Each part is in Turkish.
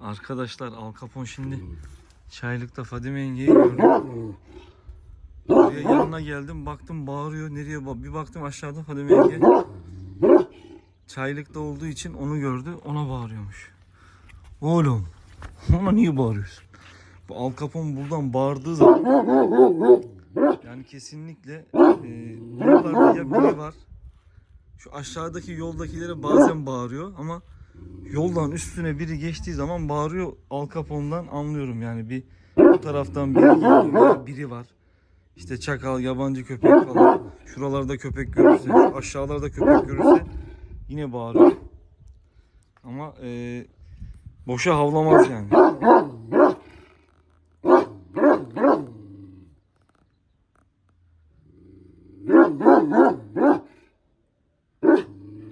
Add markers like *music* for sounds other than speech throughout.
Arkadaşlar Al Capone şimdi çaylıkta Fadime yengeyi gördü. Oraya yanına geldim baktım bağırıyor nereye bak bir baktım aşağıda Fadime yenge çaylıkta olduğu için onu gördü ona bağırıyormuş. Oğlum ona niye bağırıyorsun? Bu Al Capone buradan bağırdığı zaman yani kesinlikle e, buralarda ya biri var şu aşağıdaki yoldakilere bazen bağırıyor ama yoldan üstüne biri geçtiği zaman bağırıyor Al Capone'dan anlıyorum yani bir bu taraftan biri geliyor biri var. İşte çakal, yabancı köpek falan. Şuralarda köpek görürse, aşağılarda köpek görürse yine bağırıyor. Ama e, boşa havlamaz yani.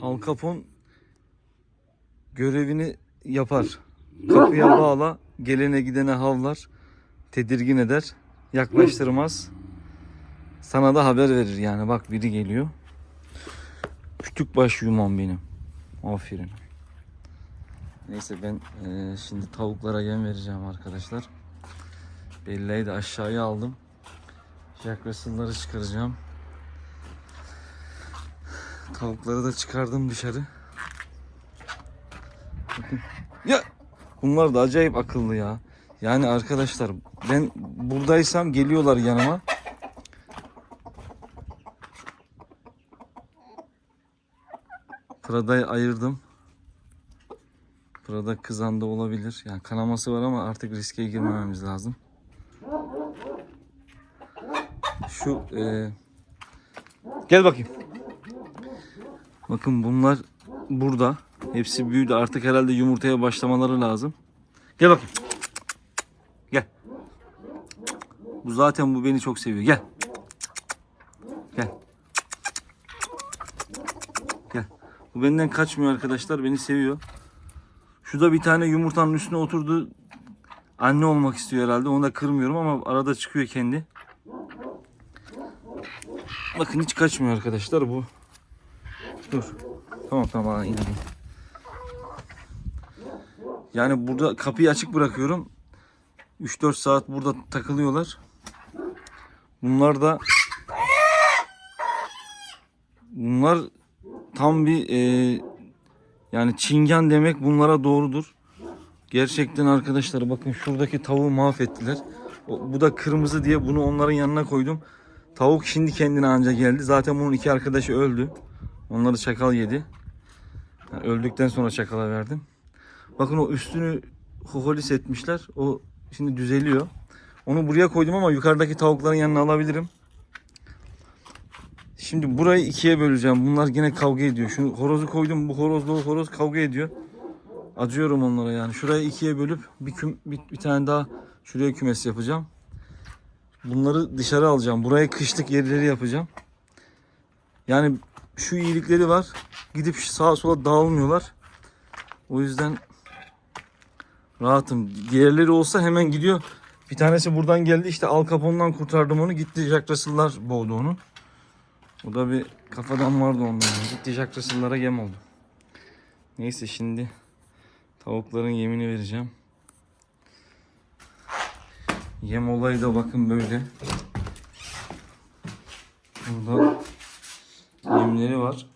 Al Capone görevini yapar. Kapıya bağla, gelene gidene havlar, tedirgin eder, yaklaştırmaz. Sana da haber verir yani bak biri geliyor. Küçük baş yumam benim. Aferin. Neyse ben eee, şimdi tavuklara yem vereceğim arkadaşlar. Belleği de aşağıya aldım. Jack Russell'ları çıkaracağım. Tavukları da çıkardım dışarı. *laughs* Ya bunlar da acayip akıllı ya. Yani arkadaşlar ben buradaysam geliyorlar yanıma. Prada'yı ayırdım. Prada kızanda olabilir. Yani kanaması var ama artık riske girmememiz lazım. Şu e, gel bakayım. Bakın bunlar burada. Hepsi büyüdü. Artık herhalde yumurtaya başlamaları lazım. Gel bakayım. Gel. Bu zaten bu beni çok seviyor. Gel. Gel. Gel. Bu benden kaçmıyor arkadaşlar. Beni seviyor. Şu da bir tane yumurtanın üstüne oturdu. Anne olmak istiyor herhalde. Onu da kırmıyorum ama arada çıkıyor kendi. Bakın hiç kaçmıyor arkadaşlar bu. Dur. Tamam tamam inanın. Yani burada kapıyı açık bırakıyorum. 3-4 saat burada takılıyorlar. Bunlar da bunlar tam bir e, yani çingen demek bunlara doğrudur. Gerçekten arkadaşlar bakın şuradaki tavuğu mahvettiler. O- bu da kırmızı diye bunu onların yanına koydum. Tavuk şimdi kendine anca geldi. Zaten bunun iki arkadaşı öldü. Onları çakal yedi. Yani öldükten sonra çakala verdim. Bakın o üstünü hoholis etmişler. O şimdi düzeliyor. Onu buraya koydum ama yukarıdaki tavukların yanına alabilirim. Şimdi burayı ikiye böleceğim. Bunlar yine kavga ediyor. Şu horozu koydum. Bu horozla o horoz kavga ediyor. Acıyorum onlara yani. Şurayı ikiye bölüp bir, küm, bir, bir tane daha şuraya kümes yapacağım. Bunları dışarı alacağım. Buraya kışlık yerleri yapacağım. Yani şu iyilikleri var. Gidip sağa sola dağılmıyorlar. O yüzden rahatım. Diğerleri olsa hemen gidiyor. Bir tanesi buradan geldi işte Al Capone'dan kurtardım onu. Gitti Jack Russell'lar boğdu onu. O da bir kafadan vardı ondan. Gitti Jack Russell'lara yem oldu. Neyse şimdi tavukların yemini vereceğim. Yem olayı da bakın böyle. Burada yemleri var.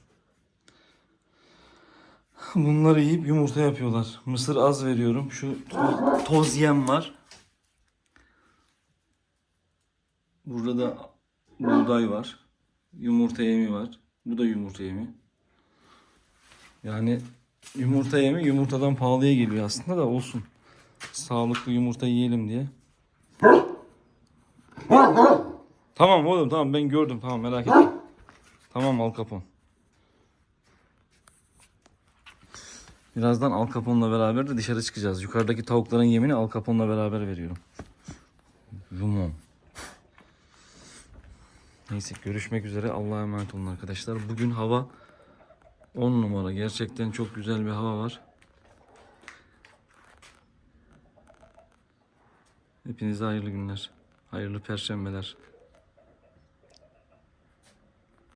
Bunları yiyip yumurta yapıyorlar. Mısır az veriyorum. Şu toz, toz yem var. Burada da buğday var. Yumurta yemi var. Bu da yumurta yemi. Yani yumurta yemi yumurtadan pahalıya geliyor aslında da olsun. Sağlıklı yumurta yiyelim diye. Tamam oğlum tamam ben gördüm tamam merak etme. Tamam Al Capone. Birazdan Al Capone'la beraber de dışarı çıkacağız. Yukarıdaki tavukların yemini Al Capone'la beraber veriyorum. Limon. Neyse görüşmek üzere. Allah'a emanet olun arkadaşlar. Bugün hava 10 numara. Gerçekten çok güzel bir hava var. Hepinize hayırlı günler. Hayırlı perşembeler.